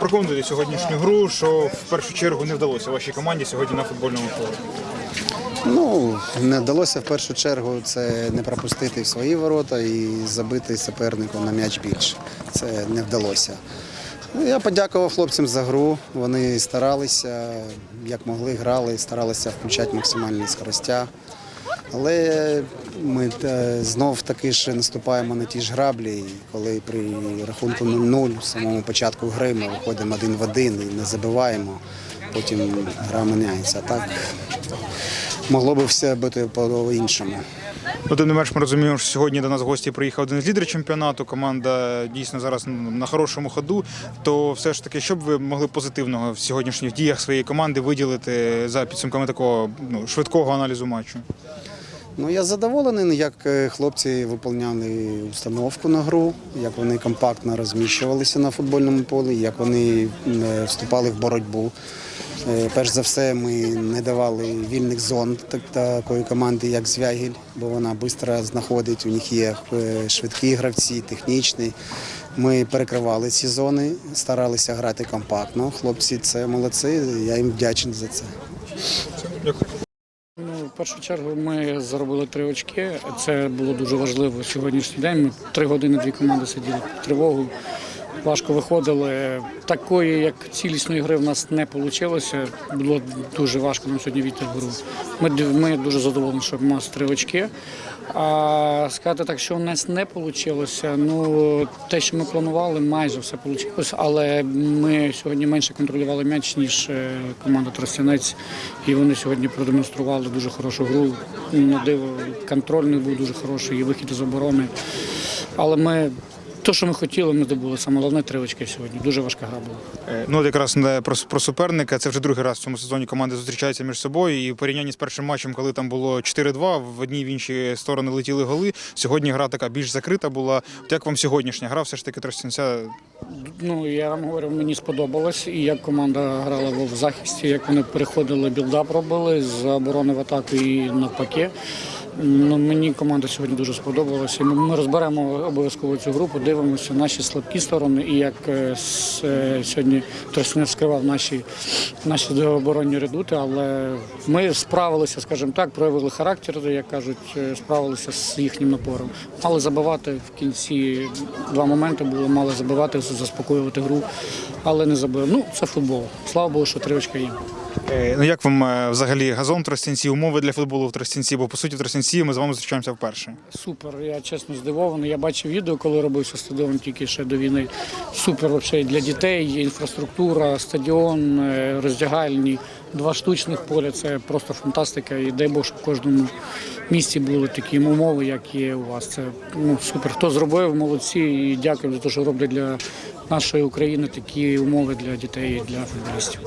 Прокоментуйте сьогоднішню гру, що в першу чергу не вдалося вашій команді сьогодні на футбольному полі. Ну, не вдалося в першу чергу це не пропустити в свої ворота і забити супернику на м'яч більше. Це не вдалося. Ну, Я подякував хлопцям за гру. Вони старалися, як могли, грали, старалися включати максимальні скоростя. Але ми е, знов таки ж наступаємо на ті ж граблі, коли при рахунку 0-0 в самому початку гри ми виходимо один в один і не забиваємо, потім гра міняється. Так могло би все бути по-іншому. Ну, тим не менш, ми розуміємо, що сьогодні до нас в гості приїхав один з лідерів чемпіонату. Команда дійсно зараз на хорошому ходу. То все ж таки, що б ви могли позитивного в сьогоднішніх діях своєї команди виділити за підсумками такого ну, швидкого аналізу матчу? Ну, я задоволений, як е, хлопці виконували установку на гру, як вони компактно розміщувалися на футбольному полі, як вони е, вступали в боротьбу. Е, Перш за все, ми не давали вільних зон такої команди, як Звягіль, бо вона швидко знаходить. У них є швидкі гравці, технічні. Ми перекривали ці зони, старалися грати компактно. Хлопці це молодці. Я їм вдячний за це. Першу чергу ми заробили три очки. Це було дуже важливо сьогоднішній день. Ми три години дві команди сиділи під тривогу. Важко виходили. Такої, як цілісної гри, в нас не вийшло. Було дуже важко нам сьогодні війти в гру. Ми, ми дуже задоволені, що в нас три очки. А сказати так, що в нас не вийшло, ну те, що ми планували, майже все вийшло. Але ми сьогодні менше контролювали м'яч, ніж е, команда Тростянець. І вони сьогодні продемонстрували дуже хорошу гру. На диво контрольний був дуже хороший, і вихід із оборони. Але ми те, що ми хотіли, ми здобули. Саме головне три очки сьогодні. Дуже важка гра була. Е, Ну, от якраз про суперника. Це вже другий раз в цьому сезоні команди зустрічаються між собою. І в порівнянні з першим матчем, коли там було 4-2, в одній в інші сторони летіли голи. Сьогодні гра така більш закрита була. От як вам сьогоднішня гра? Все ж таки Тростянця Ну я вам говорю, мені сподобалось, і як команда грала в захисті, як вони переходили, білдап робили з оборони в атаку і навпаки. Ну, мені команда сьогодні дуже сподобалася. Ми, ми розберемо обов'язково цю групу, дивимося наші слабкі сторони і як е, с- е, сьогодні Тростянець скривав наші, наші оборонні редути, але ми справилися, скажімо так, проявили характер, як кажуть, е, справилися з їхнім напором. Мали забивати в кінці два моменти було, мали забивати, заспокоювати гру, але не забили. Ну, це футбол. Слава Богу, що три очки є. Е, Ну як вам е, взагалі газон в Тростянці, умови для футболу в Тростянці? Бо по суті в Тростянці ми з вами зустрічаємося вперше. Супер, я чесно здивований. Я бачив відео, коли робився стадіон тільки ще до війни. Супер вообще для дітей, інфраструктура, стадіон, е, роздягальні, два штучних поля. Це просто фантастика. І дай Бог, щоб в кожному місті були такі умови, як є у вас. Це ну, супер. Хто зробив, молодці. І дякую за те, що роблять для нашої України такі умови для дітей і для футболістів.